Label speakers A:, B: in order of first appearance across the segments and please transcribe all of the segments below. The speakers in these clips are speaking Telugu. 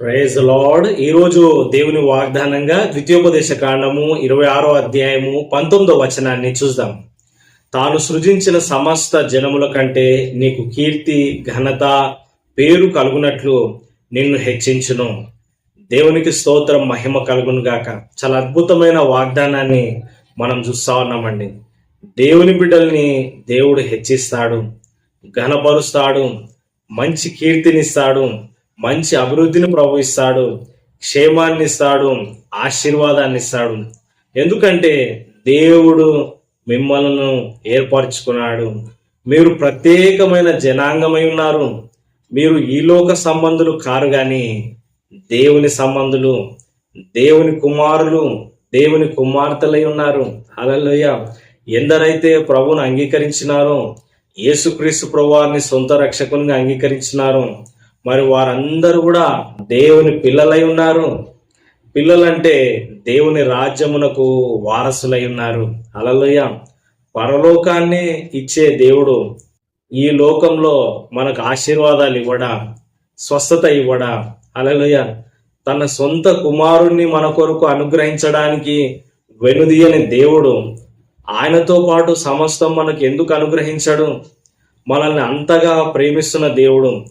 A: ప్రైజ్ లార్డ్ ఈరోజు దేవుని వాగ్దానంగా ద్వితీయోపదేశ కాండము ఇరవై ఆరో అధ్యాయము పంతొమ్మిదో వచనాన్ని చూద్దాం. తాను సృజించిన సమస్త జనముల కంటే నీకు కీర్తి ఘనత పేరు కలుగునట్లు నిన్ను హెచ్చించును. దేవునికి స్తోత్రం మహిమ కలుగును గాక. చాలా అద్భుతమైన వాగ్దానాన్ని మనం చూస్తా ఉన్నామండి. దేవుని బిడ్డల్ని దేవుడు హెచ్చిస్తాడు ఘనపరుస్తాడు మంచి కీర్తినిస్తాడు మంచి అభివృద్ధిని ప్రభుయిస్తాడు క్షేమాన్ని ఇస్తాడు ఆశీర్వాదాన్ని ఇస్తాడు. ఎందుకంటే దేవుడు మిమ్మల్ని ఏర్పరచుకున్నాడు. మీరు ప్రత్యేకమైన జనాంగమై ఉన్నారు. మీరు ఈ లోక సంబంధులు కారు కానీ దేవుని సంబంధులు దేవుని కుమారులు దేవుని కుమార్తెలై ఉన్నారు. అలలోయ ఎందరైతే ప్రభును అంగీకరించినారో యేసుక్రీస్తు ప్రభువారిని సొంత రక్షకునిగా అంగీకరించినారో మరి వారందరూ కూడా దేవుని పిల్లలై ఉన్నారు. పిల్లలంటే దేవుని రాజ్యమునకు వారసులై ఉన్నారు. అలలోయ పరలోకాన్ని ఇచ్చే దేవుడు ఈ లోకంలో మనకు ఆశీర్వాదాలు ఇవ్వడా? స్వస్థత ఇవ్వడా? అలలోయ తన సొంత కుమారుణ్ణి మన కొరకు అనుగ్రహించడానికి వెనుదీయని దేవుడు ఆయనతో పాటు సమస్తం మనకు ఎందుకు అనుగ్రహించాడు? మనల్ని అంతగా ప్రేమిస్తున్న దేవుడు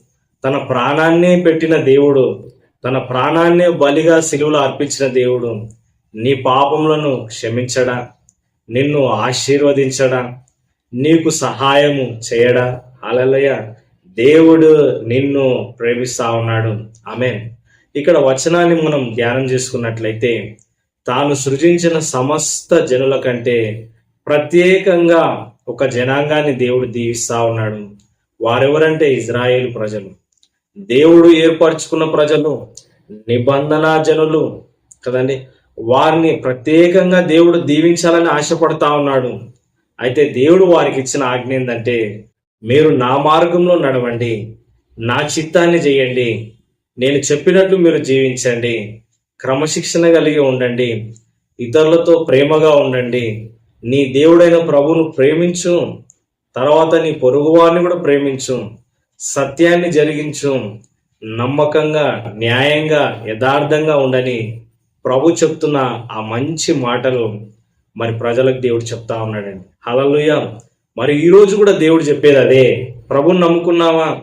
A: తన ప్రాణాన్నే పెట్టిన దేవుడు తన ప్రాణాన్నే బలిగా సిలువలో అర్పించిన దేవుడు నీ పాపములను క్షమించడా? నిన్ను ఆశీర్వదించడా? నీకు సహాయము చేయడా? అలలయ దేవుడు నిన్ను ప్రేమిస్తా ఉన్నాడు. ఆమె ఇక్కడ వచనాన్ని మనం ధ్యానం చేసుకున్నట్లయితే తాను సృజించిన సమస్త జనుల కంటే ప్రత్యేకంగా ఒక జనాంగాన్ని దేవుడు దీవిస్తా ఉన్నాడు. వారెవరంటే ఇజ్రాయేల్ ప్రజలు. దేవుడు ఏర్పరచుకున్న ప్రజలు నిబంధన జనులు కదండి. వారిని ప్రత్యేకంగా దేవుడు దీవించాలని ఆశపడతా ఉన్నాడు. అయితే దేవుడు వారికి ఇచ్చిన ఆజ్ఞ ఏంటంటే మీరు నా మార్గంలో నడవండి నా చిత్తాన్ని చేయండి నేను చెప్పినట్లు మీరు జీవించండి క్రమశిక్షణ కలిగి ఉండండి ఇతరులతో ప్రేమగా ఉండండి నీ దేవుడైన ప్రభువును ప్రేమించు తర్వాత నీ పొరుగువారిని కూడా ప్రేమించు సత్యాన్ని జరిగించు నమ్మకంగా న్యాయంగా యథార్థంగా ఉండని ప్రభు చెప్తున్న ఆ మంచి మాటలు మరి ప్రజలకు దేవుడు చెప్తా ఉన్నాడండి. హలలుయ మరి ఈరోజు కూడా దేవుడు చెప్పేది అదే. ప్రభుని నమ్ముకున్నావా?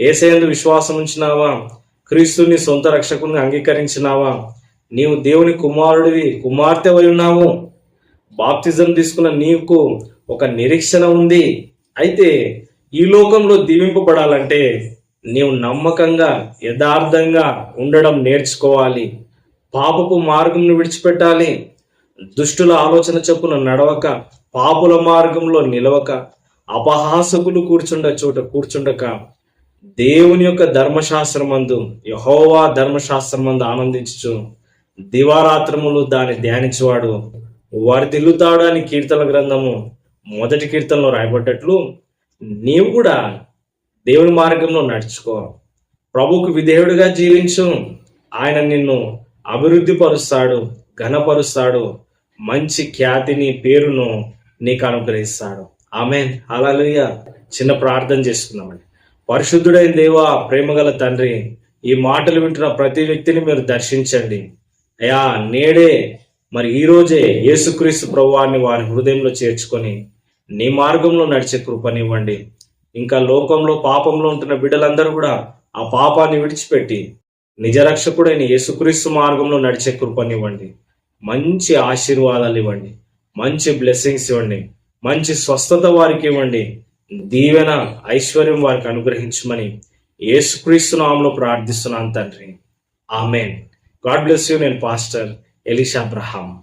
A: ఏసేందు విశ్వాసం ఉంచినావా? క్రీస్తుని సొంత రక్షకుని అంగీకరించినావా? నీవు దేవుని కుమారుడివి కుమార్తె వై ఉన్నావు. బాప్తిజం తీసుకున్న నీకు ఒక నిరీక్షణ ఉంది. అయితే ఈ లోకంలో దీవింపబడాలంటే నీవు నమ్మకంగా యథార్థంగా ఉండడం నేర్చుకోవాలి. పాపపు మార్గంను విడిచిపెట్టాలి. దుష్టుల ఆలోచన చొప్పున నడవక పాపుల మార్గంలో నిలవక అపహాసకులు కూర్చుండ చోట కూర్చుండక దేవుని యొక్క ధర్మశాస్త్రమందు యహోవా ధర్మశాస్త్రమందు ఆనందించు దివారాత్రములు దాన్ని ధ్యానించేవాడు. వర్ధిల్లుతాడు అని కీర్తన గ్రంథము మొదటి కీర్తనలో రాయబడ్డట్లు నీవు కూడా దేవుని మార్గంలో నడుచుకో. ప్రభుకు విధేయుడిగా జీవించు. ఆయన నిన్ను అభివృద్ధి పరుస్తాడు ఘనపరుస్తాడు మంచి ఖ్యాతిని పేరును నీకు అనుగ్రహిస్తాడు. ఆమె అలలుయ చిన్న ప్రార్థన చేసుకున్నామండి పరిశుద్ధుడైన దేవా ప్రేమగల తండ్రి ఈ మాటలు వింటున్న ప్రతి వ్యక్తిని మీరు దర్శించండి. అయా నేడే మరి ఈరోజే యేసుక్రీస్తు ప్రభువాన్ని వారి హృదయంలో చేర్చుకొని నీ మార్గంలో నడిచే కృపనివ్వండి. ఇంకా లోకంలో పాపంలో ఉంటున్న బిడ్డలందరూ కూడా ఆ పాపాన్ని విడిచిపెట్టి నిజరక్షకుడైన యేసుక్రీస్తు మార్గంలో నడిచే కృపనివ్వండి. మంచి ఆశీర్వాదాలు ఇవ్వండి. మంచి బ్లెస్సింగ్స్ ఇవ్వండి. మంచి స్వస్థత వారికి ఇవ్వండి. దీవెన ఐశ్వర్యం వారికి అనుగ్రహించమని యేసుక్రీస్తు నామంలో ప్రార్థిస్తున్నాను తండ్రి. ఆమెన్. గాడ్ బ్లెస్ యూ నేను pastor Elisha Abraham.